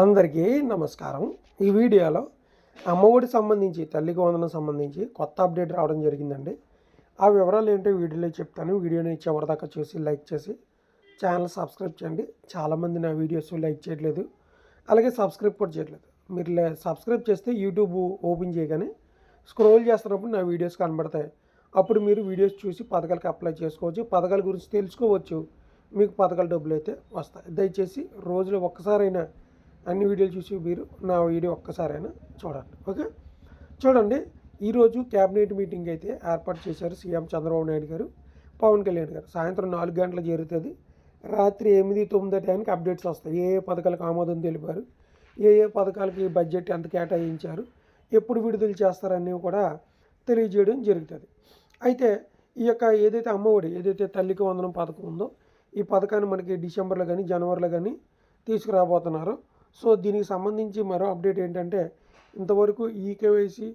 అందరికీ నమస్కారం. ఈ వీడియోలో అమ్మఒడి సంబంధించి తల్లికి వందనం సంబంధించి కొత్త అప్డేట్ రావడం జరిగిందండి. ఆ వివరాలు ఏంటో వీడియోలో చెప్తాను. వీడియోని చివరిదాకా చూసి లైక్ చేసి ఛానల్ సబ్స్క్రైబ్ చేయండి. చాలామంది నా వీడియోస్ లైక్ చేయట్లేదు. అలాగే సబ్స్క్రైబ్ కూడా చేయట్లేదు. మీరు సబ్స్క్రైబ్ చేస్తే యూట్యూబ్ ఓపెన్ చేయగానే స్క్రోల్ చేస్తున్నప్పుడు నా వీడియోస్ కనబడతాయి. అప్పుడు మీరు వీడియోస్ చూసి పథకాలకు అప్లై చేసుకోవచ్చు. పథకాల గురించి తెలుసుకోవచ్చు. మీకు పథకాల డబ్బులు అయితే వస్తాయి. దయచేసి రోజులో ఒక్కసారైనా అన్ని వీడియోలు చూసి మీరు నా వీడియో ఒక్కసారైనా చూడండి ఓకే? చూడండి ఈరోజు క్యాబినెట్ మీటింగ్ అయితే ఏర్పాటు చేశారు సీఎం చంద్రబాబు నాయుడు గారు పవన్ కళ్యాణ్ గారు. సాయంత్రం నాలుగు గంటలకు జరుగుతుంది. రాత్రి ఎనిమిది తొమ్మిది టైంకి అప్డేట్స్ వస్తాయి. ఏ ఏ పథకాలకు ఆమోదం తెలిపారు? ఏ ఏ పథకాలకి బడ్జెట్ ఎంత కేటాయించారు? ఎప్పుడు విడుదల చేస్తారనేవి కూడా తెలియజేయడం జరుగుతుంది. అయితే ఈ యొక్క ఏదైతే అమ్మఒడి ఏదైతే తల్లికి వందనం పథకం ఉందో ఈ పథకాన్ని మనకి డిసెంబర్లో కానీ జనవరిలో కానీ తీసుకురాబోతున్నారు. సో దీనికి సంబంధించి మరో అప్డేట్ ఏంటంటే ఇంతవరకు ఈకేవైసీ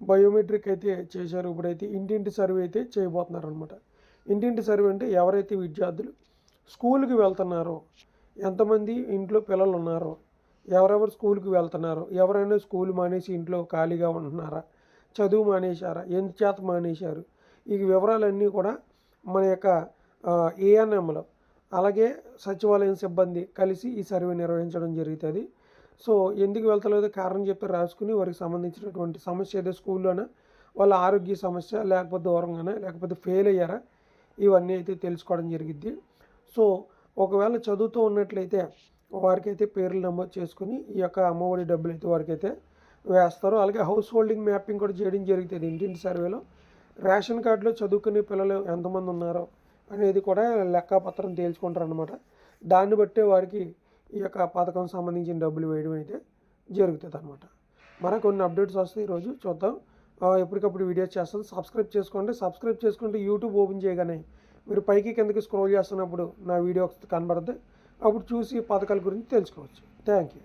బయోమెట్రిక్ అయితే చేశారు. ఇప్పుడైతే ఇంటింటి సర్వే అయితే చేయబోతున్నారు అనమాట ఇంటింటి సర్వే అంటే ఎవరైతే విద్యార్థులు స్కూల్కి వెళ్తున్నారో ఎంతమంది ఇంట్లో పిల్లలు ఉన్నారో ఎవరెవరు స్కూల్కి వెళ్తున్నారో ఎవరైనా స్కూల్ మానేసి ఇంట్లో ఖాళీగా ఉంటున్నారా చదువు మానేశారా ఎందుచేత మానేశారు ఈ వివరాలన్నీ కూడా మన యొక్క ఏఎన్ఎంలో అలాగే సచివాలయం సిబ్బంది కలిసి ఈ సర్వే నిర్వహించడం జరుగుతుంది. సో ఎందుకు వెళ్తలేదో? కారణం చెప్పి రాసుకుని వారికి సంబంధించినటువంటి సమస్య ఏదో స్కూల్లోనే వాళ్ళ ఆరోగ్య సమస్య లేకపోతే దూరంగానే లేకపోతే ఫెయిల్ అయ్యారా? ఇవన్నీ అయితే తెలుసుకోవడం జరిగిద్ది. సో ఒకవేళ చదువుతూ ఉన్నట్లయితే వారికైతే పేర్లు నమోదు చేసుకుని ఈ యొక్క అమ్మఒడి డబ్బులు అయితే వారికైతే వేస్తారు. అలాగే హౌస్ హోల్డింగ్ మ్యాపింగ్ కూడా చేయడం జరుగుతుంది. ఇంటింటి సర్వేలో రేషన్ కార్డులో చదువుకునే పిల్లలు ఎంతమంది ఉన్నారో అనేది కూడా లెక్కపత్రం తేల్చుకుంటారు అనమాట దాన్ని బట్టే వారికి ఈ యొక్క పథకం సంబంధించిన డబ్బులు వేయడం అయితే జరుగుతుంది అనమాట మన కొన్ని అప్డేట్స్ వస్తాయి ఈరోజు చూద్దాం ఎప్పటికప్పుడు వీడియోస్ చేస్తాను సబ్స్క్రైబ్ చేసుకోండి. సబ్స్క్రైబ్ చేసుకుంటే యూట్యూబ్ ఓపెన్ చేయగానే మీరు పైకి కిందకి స్క్రోల్ చేస్తున్నప్పుడు నా వీడియో కనబడుతుంది అప్పుడు చూసి పథకాల గురించి తెలుసుకోవచ్చు. Thank you.